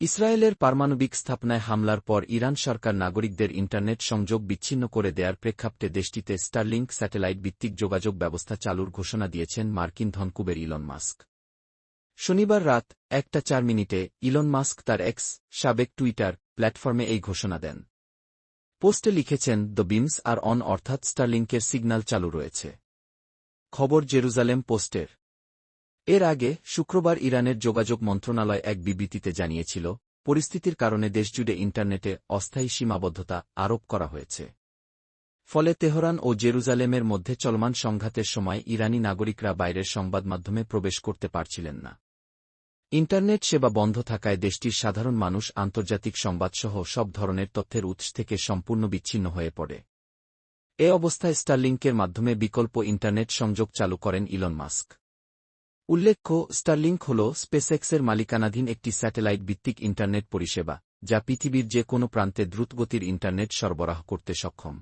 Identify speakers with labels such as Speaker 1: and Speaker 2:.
Speaker 1: ইসরায়েলের পারমাণবিক স্থাপনায় হামলার পর ইরান সরকার নাগরিকদের ইন্টারনেট সংযোগ বিচ্ছিন্ন করে দেয়ার প্রেক্ষাপটে দেশটিতে স্টারলিংক স্যাটেলাইট ভিত্তিক যোগাযোগ ব্যবস্থা চালুর ঘোষণা দিয়েছেন মার্কিন ধনকুবের ইলন মাস্ক। শনিবার রাত একটা চার মিনিটে ইলন মাস্ক তার এক্স সাবেক টুইটার প্ল্যাটফর্মে এই ঘোষণা দেন। পোস্টে লিখেছেন, দ্য বিমস আর অন অর্থাৎ স্টারলিংকের সিগন্যাল চালু রয়েছে। খবর জেরুজালেম পোস্টের। এর আগে শুক্রবার ইরানের যোগাযোগ মন্ত্রণালয় এক বিবৃতিতে জানিয়েছিল, পরিস্থিতির কারণে দেশজুড়ে ইন্টারনেটে অস্থায়ী সীমাবদ্ধতা আরোপ করা হয়েছে। ফলে তেহরান ও জেরুজালেমের মধ্যে চলমান সংঘাতের সময় ইরানি নাগরিকরা বাইরের সংবাদ মাধ্যমে প্রবেশ করতে পারছিলেন না। ইন্টারনেট সেবা বন্ধ থাকায় দেশটির সাধারণ মানুষ আন্তর্জাতিক সংবাদসহ সব ধরনের তথ্যের উৎস থেকে সম্পূর্ণ বিচ্ছিন্ন হয়ে পড়ে। এ অবস্থায় স্টারলিংকের মাধ্যমে বিকল্প ইন্টারনেট সংযোগ চালু করেন ইলন মাস্ক। উল্লেখ্য স্টারলিংক হল স্পেসএক্সের মালিকানাধীন একটি স্যাটেলাইট ভিত্তিক ইন্টারনেট পরিষেবা, যা পৃথিবীর যে কোনো প্রান্তে দ্রুতগতির ইন্টারনেট সরবরাহ করতে সক্ষম।